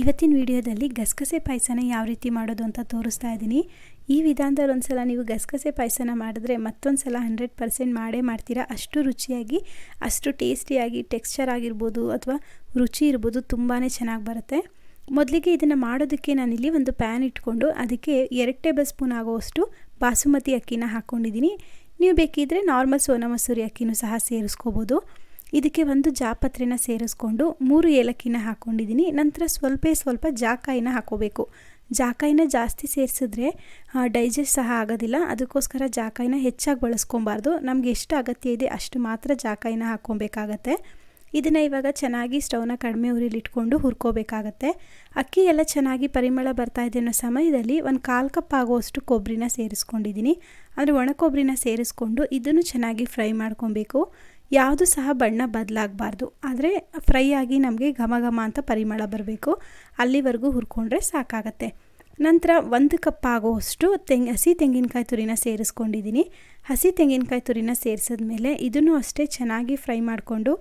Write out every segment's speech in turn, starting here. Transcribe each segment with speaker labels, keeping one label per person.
Speaker 1: ಇವತ್ತಿನ ವಿಡಿಯೋದಲ್ಲಿ ಗಸಗಸೆ ಪಾಯಸನ ಯಾವ ರೀತಿ ಮಾಡೋದು ಅಂತ ತೋರಿಸ್ತಾ ಇದ್ದೀನಿ. ಈ ವಿಧಾನದಲ್ಲಿ ಒಂದ್ಸಲ ನೀವು ಗಸಗಸೆ ಪಾಯಸನ ಮಾಡಿದ್ರೆ ಮತ್ತೊಂದು ಸಲ ಹಂಡ್ರೆಡ್ ಪರ್ಸೆಂಟ್ ಮಾಡೇ ಮಾಡ್ತೀರಾ. ಅಷ್ಟು ರುಚಿಯಾಗಿ, ಅಷ್ಟು ಟೇಸ್ಟಿಯಾಗಿ, ಟೆಕ್ಸ್ಚರ್ ಆಗಿರ್ಬೋದು ಅಥವಾ ರುಚಿ ಇರ್ಬೋದು ತುಂಬಾ ಚೆನ್ನಾಗಿ ಬರುತ್ತೆ. ಮೊದಲಿಗೆ ಇದನ್ನು ಮಾಡೋದಕ್ಕೆ ನಾನಿಲ್ಲಿ ಒಂದು ಪ್ಯಾನ್ ಇಟ್ಕೊಂಡು ಅದಕ್ಕೆ ಎರಡು ಟೇಬಲ್ ಸ್ಪೂನ್ ಆಗುವಷ್ಟು ಬಾಸುಮತಿ ಅಕ್ಕಿನ ಹಾಕ್ಕೊಂಡಿದ್ದೀನಿ ನೀವು ಬೇಕಿದ್ದರೆ ನಾರ್ಮಲ್ ಸೋನಾ ಮಸೂರಿ ಅಕ್ಕಿನೂ ಸಹ ಸೇರಿಸ್ಕೋಬೋದು. ಇದಕ್ಕೆ ಒಂದು ಜಾಪತ್ರೆನ ಸೇರಿಸ್ಕೊಂಡು ಮೂರು ಏಲಕ್ಕಿನ ಹಾಕ್ಕೊಂಡಿದ್ದೀನಿ ನಂತರ ಸ್ವಲ್ಪ ಸ್ವಲ್ಪ ಜಾಕಾಯಿನ ಹಾಕೋಬೇಕು. ಜಾಕಾಯಿನ ಜಾಸ್ತಿ ಸೇರಿಸಿದ್ರೆ ಡೈಜೆಸ್ಟ್ ಸಹ ಆಗೋದಿಲ್ಲ. ಅದಕ್ಕೋಸ್ಕರ ಜಾಕಾಯಿನ ಹೆಚ್ಚಾಗಿ ಬಳಸ್ಕೊಬಾರ್ದು. ನಮ್ಗೆ ಎಷ್ಟು ಅಗತ್ಯ ಇದೆ ಅಷ್ಟು ಮಾತ್ರ ಜಾಕಾಯಿನ ಹಾಕ್ಕೊಬೇಕಾಗತ್ತೆ. ಇದನ್ನು ಇವಾಗ ಚೆನ್ನಾಗಿ ಸ್ಟವ್ನ ಕಡಿಮೆ ಉರಿಲಿಟ್ಕೊಂಡು ಹುರ್ಕೋಬೇಕಾಗತ್ತೆ. ಅಕ್ಕಿ ಎಲ್ಲ ಚೆನ್ನಾಗಿ ಪರಿಮಳ ಬರ್ತಾ ಇದೆ ಅನ್ನೋ ಸಮಯದಲ್ಲಿ ಒಂದು ಕಾಲು ಕಪ್ ಆಗುವಷ್ಟು ಕೊಬ್ಬರಿನ ಸೇರಿಸ್ಕೊಂಡಿದ್ದೀನಿ. ಅಂದರೆ ಒಣ ಕೊಬ್ಬರಿನ ಸೇರಿಸ್ಕೊಂಡು ಇದನ್ನು ಚೆನ್ನಾಗಿ ಫ್ರೈ ಮಾಡ್ಕೊಬೇಕು. ಯಾವುದು ಸಹ ಬಣ್ಣ ಬದಲಾಗಬಾರ್ದು. ಆದರೆ ಫ್ರೈ ಆಗಿ ನಮಗೆ ಘಮ ಘಮ ಅಂತ ಪರಿಮಳ ಬರಬೇಕು. ಅಲ್ಲಿವರೆಗೂ ಹುರ್ಕೊಂಡ್ರೆ ಸಾಕಾಗತ್ತೆ. ನಂತರ ಒಂದು ಕಪ್ ಆಗುವಷ್ಟು ತೆಂಗ್, ಹಸಿ ತೆಂಗಿನಕಾಯಿ ತುರಿನ ಸೇರಿಸ್ಕೊಂಡಿದ್ದೀನಿ. ಹಸಿ ತೆಂಗಿನಕಾಯಿ ತುರಿನ ಸೇರಿಸಿದ್ಮೇಲೆ ಇದನ್ನು ಅಷ್ಟೇ ಚೆನ್ನಾಗಿ ಫ್ರೈ ಮಾಡಿಕೊಂಡು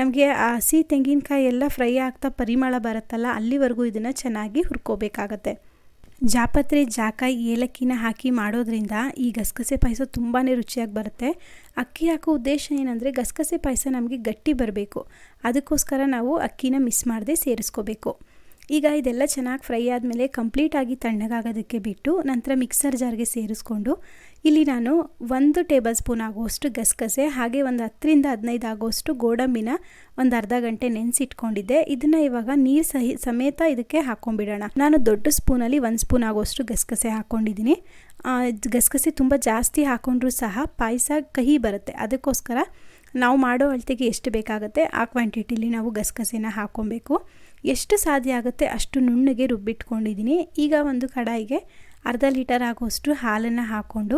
Speaker 1: ನಮಗೆ ಆ ಹಸಿ ತೆಂಗಿನಕಾಯಿ ಎಲ್ಲ ಫ್ರೈ ಆಗ್ತಾ ಪರಿಮಳ ಬರುತ್ತಲ್ಲ, ಅಲ್ಲಿವರೆಗೂ ಇದನ್ನು ಚೆನ್ನಾಗಿ ಹುರ್ಕೋಬೇಕಾಗತ್ತೆ. ಜಾಪತ್ರೆ ಜಾಕಾಯಿ ಏಲಕ್ಕಿನ ಹಾಕಿ ಮಾಡೋದ್ರಿಂದ ಈ ಗಸಗಸೆ ಪಾಯಸ ತುಂಬಾ ರುಚಿಯಾಗಿ ಬರುತ್ತೆ. ಅಕ್ಕಿ ಹಾಕೋ ಉದ್ದೇಶ ಏನಂದರೆ ಗಸಗಸೆ ಪಾಯಸ ನಮಗೆ ಗಟ್ಟಿ ಬರಬೇಕು. ಅದಕ್ಕೋಸ್ಕರ ನಾವು ಅಕ್ಕಿನ ಮಿಸ್ ಮಾಡದೆ ಸೇರಿಸ್ಕೋಬೇಕು. ಈಗ ಇದೆಲ್ಲ ಚೆನ್ನಾಗಿ ಫ್ರೈ ಆದಮೇಲೆ ಕಂಪ್ಲೀಟಾಗಿ ತಣ್ಣಗಾಗೋದಕ್ಕೆ ಬಿಟ್ಟು ನಂತರ ಮಿಕ್ಸರ್ ಜಾರ್ಗೆ ಸೇರಿಸ್ಕೊಂಡು ಇಲ್ಲಿ ನಾನು ಒಂದು ಟೇಬಲ್ ಸ್ಪೂನ್ ಆಗುವಷ್ಟು ಗಸಗಸೆ, ಹಾಗೆ ಒಂದು ಹತ್ತರಿಂದ ಹದಿನೈದು ಆಗುವಷ್ಟು ಗೋಡಂಬಿನ ಒಂದು ಅರ್ಧ ಗಂಟೆ ನೆನೆಸಿಟ್ಕೊಂಡಿದ್ದೆ. ಇದನ್ನು ಇವಾಗ ನೀರು ಸಹಿ, ಸಮೇತ ಇದಕ್ಕೆ ಹಾಕ್ಕೊಂಬಿಡೋಣ ನಾನು ದೊಡ್ಡ ಸ್ಪೂನಲ್ಲಿ ಒಂದು ಸ್ಪೂನ್ ಆಗುವಷ್ಟು ಗಸಗಸೆ ಹಾಕ್ಕೊಂಡಿದ್ದೀನಿ. ಗಸಗಸೆ ತುಂಬ ಜಾಸ್ತಿ ಹಾಕ್ಕೊಂಡ್ರೂ ಸಹ ಪಾಯಸ ಕಹಿ ಬರುತ್ತೆ. ಅದಕ್ಕೋಸ್ಕರ ನಾವು ಮಾಡೋ ಅಳತೆಗೆ ಎಷ್ಟು ಬೇಕಾಗುತ್ತೆ, ಆ ಕ್ವಾಂಟಿಟಿಲಿ ನಾವು ಗಸಗಸೆನ ಹಾಕ್ಕೊಬೇಕು. ಎಷ್ಟು ಸಾಧ್ಯ ಆಗುತ್ತೆ ಅಷ್ಟು ನುಣ್ಣಗೆ ರುಬ್ಬಿಟ್ಕೊಂಡಿದ್ದೀನಿ ಈಗ ಒಂದು ಕಡಾಯಿಗೆ ಅರ್ಧ ಲೀಟರ್ ಆಗುವಷ್ಟು ಹಾಲನ್ನು ಹಾಕ್ಕೊಂಡು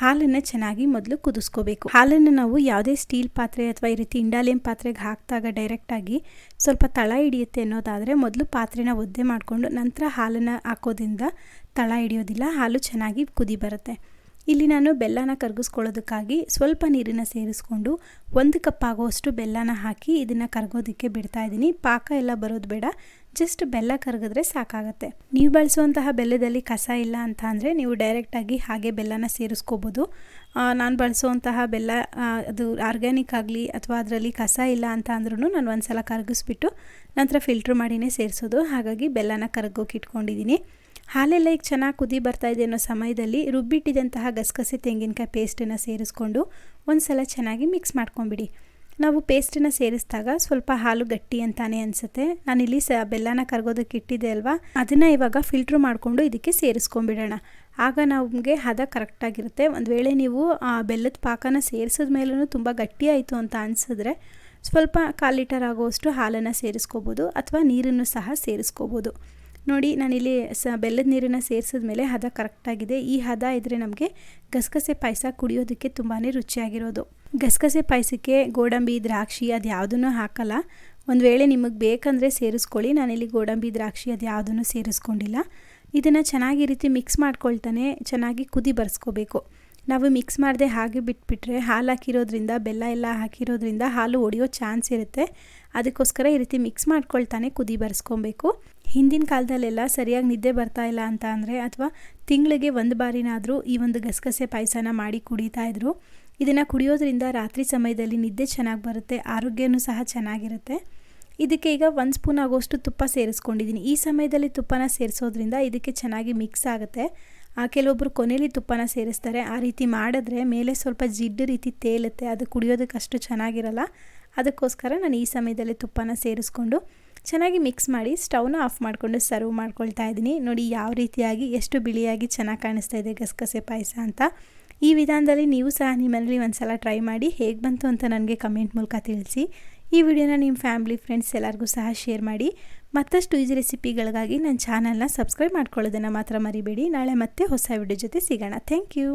Speaker 1: ಹಾಲನ್ನು ಚೆನ್ನಾಗಿ ಮೊದಲು ಕುದಿಸ್ಕೋಬೇಕು. ಹಾಲನ್ನು ನಾವು ಯಾವುದೇ ಸ್ಟೀಲ್ ಪಾತ್ರೆ ಅಥವಾ ಈ ರೀತಿ ಇಂಡಾಲಿಯಂ ಪಾತ್ರೆಗೆ ಹಾಕಿದಾಗ ಡೈರೆಕ್ಟಾಗಿ ಸ್ವಲ್ಪ ತಳ ಹಿಡಿಯುತ್ತೆ ಅನ್ನೋದಾದರೆ ಮೊದಲು ಪಾತ್ರೆನ ಒದ್ದೆ ಮಾಡಿಕೊಂಡು ನಂತರ ಹಾಲನ್ನು ಹಾಕೋದ್ರಿಂದ ತಳ ಹಿಡಿಯೋದಿಲ್ಲ, ಹಾಲು ಚೆನ್ನಾಗಿ ಕುದಿ ಬರುತ್ತೆ. ಇಲ್ಲಿ ನಾನು ಬೆಲ್ಲನ ಕರಗಿಸ್ಕೊಳ್ಳೋದಕ್ಕಾಗಿ ಸ್ವಲ್ಪ ನೀರನ್ನು ಸೇರಿಸ್ಕೊಂಡು ಒಂದು ಕಪ್ ಆಗೋಷ್ಟು ಬೆಲ್ಲನ ಹಾಕಿ ಇದನ್ನು ಕರಗೋದಕ್ಕೆ ಬಿಡ್ತಾ ಇದ್ದೀನಿ. ಪಾಕ ಎಲ್ಲ ಬರೋದು ಬೇಡ. ಜಸ್ಟ್ ಬೆಲ್ಲ ಕರಗಿದ್ರೆ ಸಾಕಾಗುತ್ತೆ. ನೀವು ಬಳಸುವಂತಹ ಬೆಲ್ಲದಲ್ಲಿ ಕಸ ಇಲ್ಲ ಅಂತ ಅಂದರೆ ನೀವು ಡೈರೆಕ್ಟಾಗಿ ಹಾಗೆ ಬೆಲ್ಲನ ಸೇರಿಸ್ಕೋಬೋದು. ನಾನು ಬಳಸುವಂತಹ ಬೆಲ್ಲ ಅದು ಆರ್ಗ್ಯಾನಿಕ್ ಆಗಲಿ ಅಥವಾ ಅದರಲ್ಲಿ ಕಸ ಇಲ್ಲ ಅಂತ ಅಂದ್ರೂ ನಾನು ಒಂದು ಸಲ ಕರಗಿಸ್ಬಿಟ್ಟು ನಂತರ ಫಿಲ್ಟ್ರ್ ಮಾಡಿನೇ ಸೇರಿಸೋದು. ಹಾಗಾಗಿ ಬೆಲ್ಲನ ಕರಗೋಕೆ ಇಟ್ಕೊಂಡಿದ್ದೀನಿ. ಹಾಲೆಲ್ಲ ಈಗ ಚೆನ್ನಾಗಿ ಕುದಿ ಬರ್ತಾ ಇದೆ ಅನ್ನೋ ಸಮಯದಲ್ಲಿ ರುಬ್ಬಿಟ್ಟಿದಂತಹ ಗಸಗಸೆ ತೆಂಗಿನಕಾಯಿ ಪೇಸ್ಟನ್ನು ಸೇರಿಸ್ಕೊಂಡು ಒಂದು ಸಲ ಚೆನ್ನಾಗಿ ಮಿಕ್ಸ್ ಮಾಡ್ಕೊಂಬಿಡಿ. ನಾವು ಪೇಸ್ಟನ್ನು ಸೇರಿಸಿದಾಗ ಸ್ವಲ್ಪ ಹಾಲು ಗಟ್ಟಿ ಅಂತಾನೆ ಅನಿಸುತ್ತೆ. ನಾನಿಲ್ಲಿ ಸ, ಬೆಲ್ಲನ ಕರಗೋದಕ್ಕೆ ಇಟ್ಟಿದ್ದೆ ಅಲ್ವಾ? ಅದನ್ನು ಇವಾಗ ಫಿಲ್ಟ್ರ್ ಮಾಡಿಕೊಂಡು ಇದಕ್ಕೆ ಸೇರಿಸ್ಕೊಂಬಿಡೋಣ. ಆಗ ನಮಗೆ ಹದ ಕರೆಕ್ಟಾಗಿರುತ್ತೆ ಒಂದು ವೇಳೆ ನೀವು, ಆ, ಬೆಲ್ಲದ ಪಾಕನ ಸೇರಿಸಿದ ಮೇಲೂ ತುಂಬ ಗಟ್ಟಿ ಆಯಿತು ಅಂತ ಅನಿಸಿದ್ರೆ ಸ್ವಲ್ಪ ಕಾಲು ಲೀಟರ್ ಆಗುವಷ್ಟು ಹಾಲನ್ನು ಸೇರಿಸ್ಕೋಬೋದು ಅಥವಾ ನೀರನ್ನು ಸಹ ಸೇರಿಸ್ಕೋಬೋದು. ನೋಡಿ, ನಾನಿಲ್ಲಿ ಸ ಬೆಲ್ಲದ ನೀರನ್ನು ಸೇರಿಸಿದ ಮೇಲೆ ಹದ ಕರೆಕ್ಟಾಗಿದೆ. ಈ ಹದ ಇದ್ದರೆ ನಮಗೆ ಗಸಗಸೆ ಪಾಯಸ ಕುಡಿಯೋದಕ್ಕೆ ತುಂಬಾ ರುಚಿಯಾಗಿರೋದು. ಗಸಗಸೆ ಪಾಯಸಕ್ಕೆ ಗೋಡಂಬಿ, ದ್ರಾಕ್ಷಿ ಅದು ಯಾವುದನ್ನು ಹಾಕಲ್ಲ. ಒಂದು ವೇಳೆ ನಿಮಗೆ ಬೇಕಂದರೆ ಸೇರಿಸ್ಕೊಳ್ಳಿ. ನಾನಿಲ್ಲಿ ಗೋಡಂಬಿ, ದ್ರಾಕ್ಷಿ ಅದು ಯಾವುದನ್ನು ಸೇರಿಸ್ಕೊಂಡಿಲ್ಲ. ಇದನ್ನು ಚೆನ್ನಾಗಿ ರೀತಿ ಮಿಕ್ಸ್ ಮಾಡ್ಕೊಳ್ತಾನೆ ಚೆನ್ನಾಗಿ ಕುದಿ ಬರ್ಸ್ಕೋಬೇಕು. ನಾವು ಮಿಕ್ಸ್ ಮಾಡದೆ ಹಾಗೆ ಬಿಟ್ಬಿಟ್ರೆ ಹಾಲು ಹಾಕಿರೋದ್ರಿಂದ, ಬೆಲ್ಲ ಎಲ್ಲ ಹಾಕಿರೋದ್ರಿಂದ ಹಾಲು ಒಡೆಯೋ ಚಾನ್ಸ್ ಇರುತ್ತೆ. ಅದಕ್ಕೋಸ್ಕರ ಈ ರೀತಿ ಮಿಕ್ಸ್ ಮಾಡ್ಕೊಳ್ತಾನೆ ಕುದಿ ಬರ್ಸ್ಕೊಬೇಕು. ಹಿಂದಿನ ಕಾಲದಲ್ಲೆಲ್ಲ ಸರಿಯಾಗಿ ನಿದ್ದೆ ಬರ್ತಾ ಇಲ್ಲ ಅಂತ ಅಂದರೆ ಅಥವಾ ತಿಂಗಳಿಗೆ ಒಂದು ಬಾರಿನಾದರೂ ಈ ಒಂದು ಗಸಗಸೆ ಪಾಯಸನ ಮಾಡಿ ಕುಡಿತಾ ಇದ್ರು. ಇದನ್ನು ಕುಡಿಯೋದ್ರಿಂದ ರಾತ್ರಿ ಸಮಯದಲ್ಲಿ ನಿದ್ದೆ ಚೆನ್ನಾಗಿ ಬರುತ್ತೆ, ಆರೋಗ್ಯನೂ ಸಹ ಚೆನ್ನಾಗಿರುತ್ತೆ. ಇದಕ್ಕೆ ಈಗ ಒಂದು ಸ್ಪೂನ್ ಆಗೋಷ್ಟು ತುಪ್ಪ ಸೇರಿಸ್ಕೊಂಡಿದ್ದೀನಿ ಈ ಸಮಯದಲ್ಲಿ ತುಪ್ಪನ ಸೇರಿಸೋದ್ರಿಂದ ಇದಕ್ಕೆ ಚೆನ್ನಾಗಿ ಮಿಕ್ಸ್ ಆಗುತ್ತೆ. ಆ ಕೆಲವೊಬ್ಬರು ಕೊನೆಯಲ್ಲಿ ತುಪ್ಪನ ಸೇರಿಸ್ತಾರೆ. ಆ ರೀತಿ ಮಾಡಿದ್ರೆ ಮೇಲೆ ಸ್ವಲ್ಪ ಜಿಡ್ಡು ರೀತಿ ತೇಲುತ್ತೆ, ಅದು ಕುಡಿಯೋದಕ್ಕಷ್ಟು ಚೆನ್ನಾಗಿರಲ್ಲ. ಅದಕ್ಕೋಸ್ಕರ ನಾನು ಈ ಸಮಯದಲ್ಲಿ ತುಪ್ಪನ ಸೇರಿಸ್ಕೊಂಡು ಚೆನ್ನಾಗಿ ಮಿಕ್ಸ್ ಮಾಡಿ ಸ್ಟವ್ನ ಆಫ್ ಮಾಡಿಕೊಂಡು ಸರ್ವ್ ಮಾಡ್ಕೊಳ್ತಾ ಇದ್ದೀನಿ. ನೋಡಿ ಯಾವ ರೀತಿಯಾಗಿ ಎಷ್ಟು ಬಿಳಿಯಾಗಿ ಚೆನ್ನಾಗಿ ಕಾಣಿಸ್ತಾ ಇದೆ ಗಸಗಸೆ ಪಾಯಸ ಅಂತ. ಈ ವಿಧಾನದಲ್ಲಿ ನೀವು ಸಹ ನಿಮ್ಮಲ್ಲಿ ಒಂದು ಸಲ ಟ್ರೈ ಮಾಡಿ ಹೇಗೆ ಬಂತು ಅಂತ ನನಗೆ ಕಮೆಂಟ್ ಮೂಲಕ ತಿಳಿಸಿ. ಈ ವಿಡಿಯೋನ ನಿಮ್ಮ ಫ್ಯಾಮಿಲಿ ಫ್ರೆಂಡ್ಸ್ ಎಲ್ಲರಿಗೂ ಸಹ ಶೇರ್ ಮಾಡಿ. ಮತ್ತಷ್ಟು ಈಜಿ ರೆಸಿಪಿಗಳಿಗಾಗಿ ನನ್ನ ಚಾನಲ್ನ ಸಬ್ಸ್ಕ್ರೈಬ್ ಮಾಡ್ಕೊಳ್ಳೋದನ್ನು ಮಾತ್ರ ಮರಿಬೇಡಿ. ನಾಳೆ ಮತ್ತೆ ಹೊಸ ವಿಡಿಯೋ ಜೊತೆ ಸಿಗೋಣ. Thank you